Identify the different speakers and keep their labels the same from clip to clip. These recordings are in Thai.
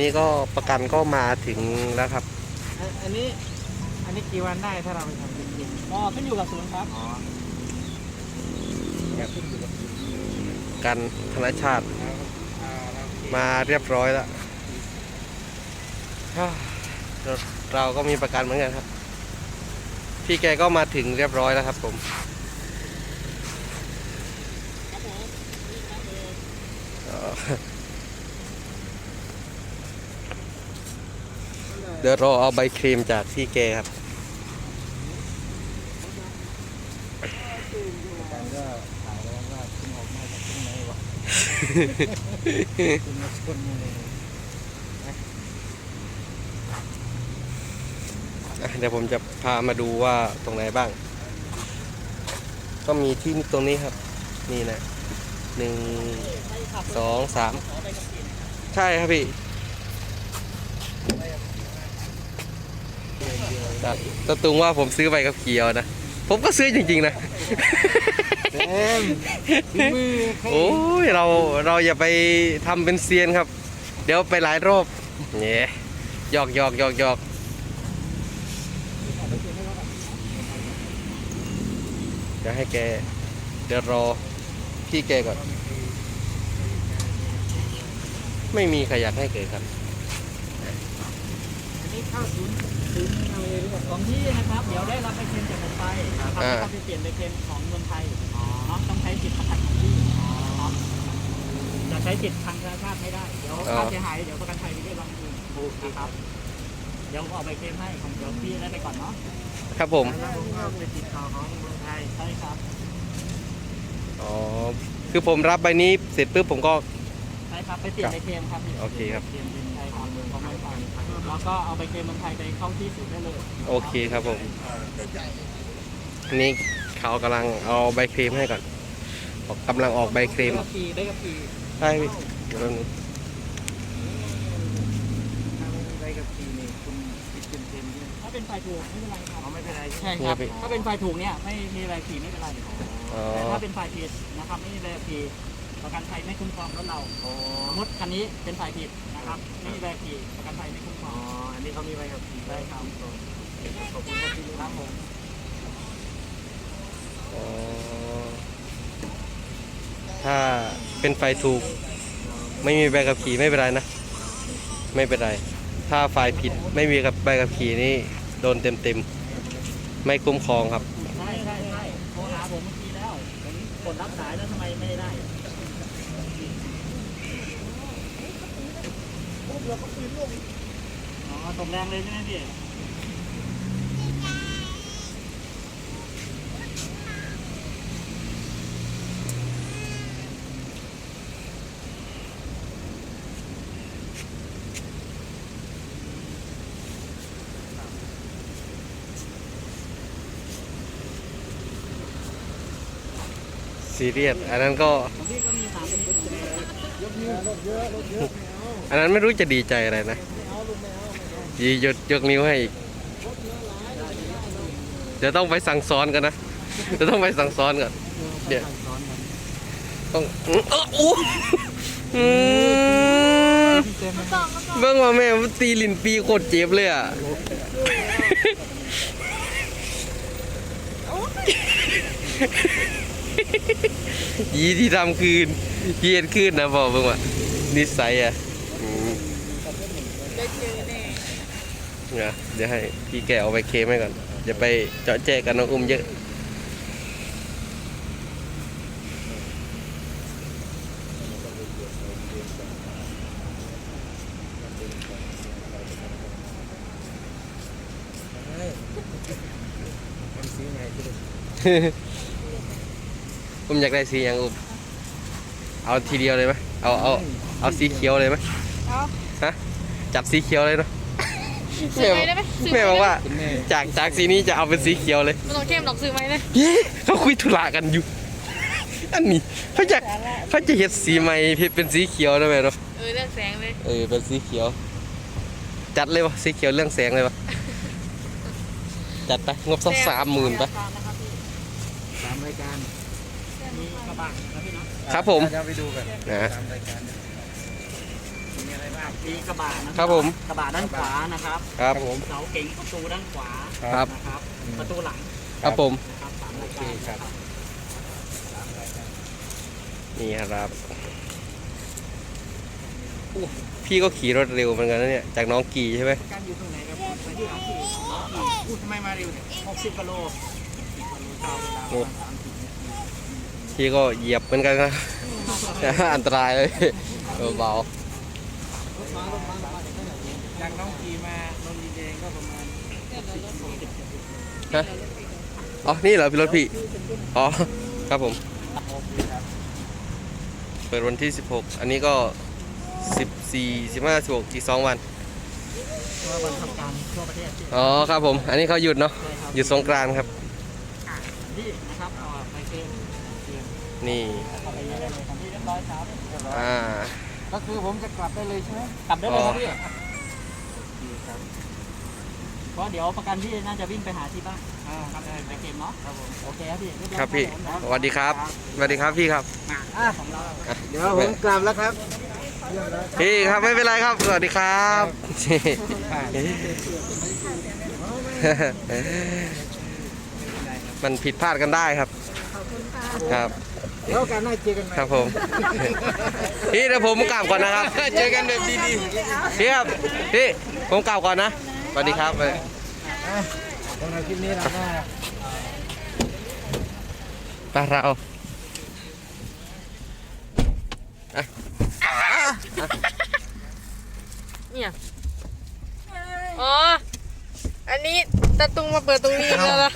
Speaker 1: นี่ก็ประกันก็มาถึงแล้วครับ
Speaker 2: อันอันนี้ อันนี้กี่วันได้ถ้าเราไปทำจริงๆอ๋อขึ้นอยู่กับศูนย์ครับอ๋อขึ้นอยู่กับศูนย์
Speaker 1: กันธนชาติ
Speaker 2: แล้วอ่าเรา
Speaker 1: มาเรียบร้อยแล้วฮ่าเราเราก็มีประกันเหมือนกันครับ พี่แกก็มาถึงเรียบร้อยแล้วครับผม
Speaker 2: ครับผมนี่ครับเอ
Speaker 1: เดี๋ยวรอเอาใบเคลมจากพี่แกครับ
Speaker 2: เลย
Speaker 1: อะเดี๋ยวผมจะพามาดูว่าตรงไหนบ้าง ก็มีที่ตรงนี้ครับ นี่นะหนึ่งสองสามใช่ครับพี่ครับ ตะตุงว่าผมซื้อใบกับเกียวนะ ผมก็ซื้อจริงๆนะ
Speaker 2: เต็มฝีมือใคร
Speaker 1: โอ้ยเราเราอย่าไปทำเป็นเซียนครับ เดี๋ยวไปหลายรอบเนี่ยหยอกหยอกหยอกหยอกเดี๋ยวให้แก เดี๋ยวรอพี่แกก่อน ไม่มีใครอยากให้เกิดครับ
Speaker 2: อันนี้เข้าศูนย์ ศูนย์เอาเลยหรือเปล่าของที่นะครับ เดี๋ยวได้รับใบเค็มจากเมืองไทยนะครับ
Speaker 1: อ่า
Speaker 2: แล้วก็ไปเปลี่ยนใบเค็มของเมืองไทยเนาะต้องใช้จิตประกันของที่เนาะจะใช้จิตทางธนาคารไม่ได้ เดี๋ยวค่าเสียหายเดี๋ยวประกันภัยไปเรียกร้องคืนนะครับ เดี๋ยวผมเอาใบเค็มให้ของเดี๋ยวพี่ได้ไปก่อนเนาะ
Speaker 1: ครับผม
Speaker 2: แล้วผมก็ไปติดต่อของเมืองไทยใช่ครับ
Speaker 1: อ๋อ คือผมรับใบนี้เสร็จปุ๊บผมก็
Speaker 2: ใช่ครับ ไปเปลี่ยนใบเค็มครับ
Speaker 1: โอเคครับ
Speaker 2: แล้วก็เอาใบเค็มเมืองไทยไปเข้าที่ศูนย์ได้เลย
Speaker 1: โอเคครับผมอันนี้เขากำลังเอาใบเคลมให้ก่อนกำลังออกใบเคลม
Speaker 2: ได้กับปีได้กับปี
Speaker 1: ใช่พี่เดี๋ยวแป๊บนึง
Speaker 2: ได้กับปีนี่คุณติดเต็มๆเนี่ยถ้าเป็นไฟถูกไม่เป็นไรครับไม่เป็นไรใช่
Speaker 1: นี่
Speaker 2: ค
Speaker 1: ค
Speaker 2: รั
Speaker 1: รั
Speaker 2: บบ
Speaker 1: พี่
Speaker 2: ถ้าเป็นไฟถูกเนี่ยไม่มีอะไรผีไม่เป็นไร
Speaker 1: อ๋อ
Speaker 2: แต่ถ้าเป็นไฟผิดนะครับไม่มีอะไรผีประกันภัยไม่คุ้มครองรถเราสม มติคันนี้เป็นไฟผิดนะครับไม่มีอะไรผีประกันภัยไม่คุ้มครองอ๋ออันนี้เขามีใบขับขี่ได้ครับขอบคุณครับพี่ครับผม
Speaker 1: อ๋อถ้าเป็นไฟถูก ไม่มีใบขับขี่ไม่เป็นไรนะ ไม่เป็นไร ถ้าไฟผิดไม่มีกับใบขับขี่นี่โดนเต็มเต็มๆไม่คุ้มครองครับ
Speaker 2: ใช่ใช่ใช่โทรหาผมเมื่อกี้แล้วผมกดรับสายแล้วทำไมไม่ได้ อ๋อตกแรงเลยใช่ไหมพี่
Speaker 1: ซีเรียสอันนั้นก็
Speaker 2: ของพี่ก็มีสามชนิดยกนิ้วรถเยอะรถเยอะ
Speaker 1: อันนั้นไม่รู้จะดีใจอะไรนะยียกยกนิ้วให้อีกเดี๋ยวต้องไปสั่งสอนกันนะเดี๋ยวต้องไปสั่งสอนก่อนเดี๋ยวต้องอื้อเอออู้อืมเบิ่งว่าแม่ตีลินปีโคตรเจ็บเลยอะยีที่ทำคืนเยียนคืนนะบอกเบิ่งว่านิสัยอะอืมเนี่ยเดี๋ยวให้พี่แกเอาไปเคมให้ก่อนอย่าไปเจาะแจ๊กันน้องอุ้มเยอะ
Speaker 2: ซื้อไงที่
Speaker 1: อุ้มอยากได้สีอย่างอุ้มเอาทีเดียวเลยไหมเอาเอาเอาสีเขียวเลยไหม
Speaker 3: เอา
Speaker 1: ฮะจับสีเขียวเลยเนาะ
Speaker 3: ซื้อไหมได้ไหมซื้อไหม
Speaker 1: แม่บอกว่า
Speaker 2: คุณแม่
Speaker 1: จากจากสีนี้จะเอาเป็นสีเขียวเลย
Speaker 3: มันต้องเข้มดอกซื้อไหมเลย
Speaker 1: เย้เขาคุยธุระกันอยู่ อันนี้เขาอยากเขาจะเห็ดสีใหม่เป็นสีเขียวนะแม่เนาะ
Speaker 3: เออเรื่องแสงเลย
Speaker 1: เออเป็นสีเขียว จัดเลยวะสีเขียวเรื่องแสงเลยวะจัดไปงบสักสามหมื่นไป
Speaker 2: นะครับพี่สามรายการมีกระบะนะพี่เนาะ
Speaker 1: ครับผม
Speaker 2: เดี๋ยวไปดูกัน
Speaker 1: นะ
Speaker 2: สามรายการ มีอะไรบ้างมีกระบะนะค
Speaker 1: ครั
Speaker 2: รับ
Speaker 1: ผม
Speaker 2: กระบะด้านขวานะครับ
Speaker 1: ครับ
Speaker 2: เสาเก๋งประตูด้านขวา
Speaker 1: ครับ
Speaker 2: นะครับประตูหลัง
Speaker 1: ครับผม
Speaker 2: นะครับสามรายการนะครับ
Speaker 1: นี่ครับอู้พี่ก็ขี่รถเร็วเหมือนกันนะเนี่ยจากน้องกี่ใช่ไหม
Speaker 2: การอยู่ตรงไหนครับไปที่ร้านที่พูดทำไมมาเร็วเนี่ยหกสิบกิโลเช้าเวลาประมาณสามสิบนาที
Speaker 1: พี่ก็เหยียบเหมือนกันนะ อันตรายเลยเบา
Speaker 2: จากน้องกีมานนทดินแดงก็ประมาณ
Speaker 1: ๆฮะอ๋อ นี่เหรอพี่รถพี่ อ๋อ ครับผม เปิดวันที่ 16 อันนี้ก็ 14 15 16อีก2วัน
Speaker 2: เพราะว่าวันทำการทั่วประเทศที่
Speaker 1: อ๋อ ครับผม อันนี้เขาหยุดเนาะ
Speaker 2: ใช่ครับ
Speaker 1: หยุดสงกรานต์ครับ
Speaker 2: นี่นะครับเอาไปเกมเกม
Speaker 1: นี่
Speaker 2: เอา ไปได้เลยของพี่เรียบร้อยครับ
Speaker 1: อ่า
Speaker 2: ก็คือผมจะกลับได้เลยใช่ไหมกลับได้เลยครับพี่เพราะเดี๋ยวประกันพี่น่าจะวิ่งไปหาที่บ้านอ่าครับไปเกมเนาะครับผมโอเคครับพี่เยอย
Speaker 1: ครับพี่
Speaker 2: ผม
Speaker 1: สวัสดีครับสวัสดีครับพี่ครับ
Speaker 2: มาอ่าของเรา
Speaker 1: เดี๋ยวผมกลับแล้วครับพี่ครับไม่เป็นไรครับสวัสดีครับมันผิดพลาดกันได้ครับครับ
Speaker 2: เดี๋ยวการหน้าเจอกัน
Speaker 1: ครับผม พี่เดี๋ยวผมกลับก่อนนะครับ เจอกันแบบดีๆพี่ครับพี่ผมกลับก่อนนะสวัสดีครับ
Speaker 2: สำหรับคลิปนี้เราก็
Speaker 1: ไปเราอะ
Speaker 3: เนี่ยอ๋อ อันนี้ตะตุงมาเปิดตรงนี้แล้วนะ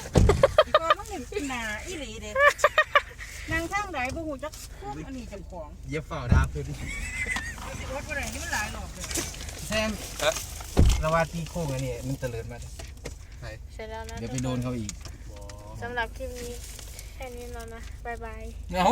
Speaker 4: ก็มันเห็นเป็นหนาอีหลีเด้ นางทางไหนบ่ฮู้จักพวกอันนี้เจ้าของ
Speaker 2: เย็บฝ่าดาบตัวนี้
Speaker 4: สิอดบ่ได้นี่มันหลายรอบเลย
Speaker 2: แซมระวาตีโค้งอันนี้มันเตลิดมา
Speaker 3: เสร็จแล้วนะ
Speaker 2: เดี๋ยวไปโดนเขาอีก
Speaker 3: สำหรับคลิปนี้แค่นี้แล้วนะ บ๊ายบาย
Speaker 2: เนา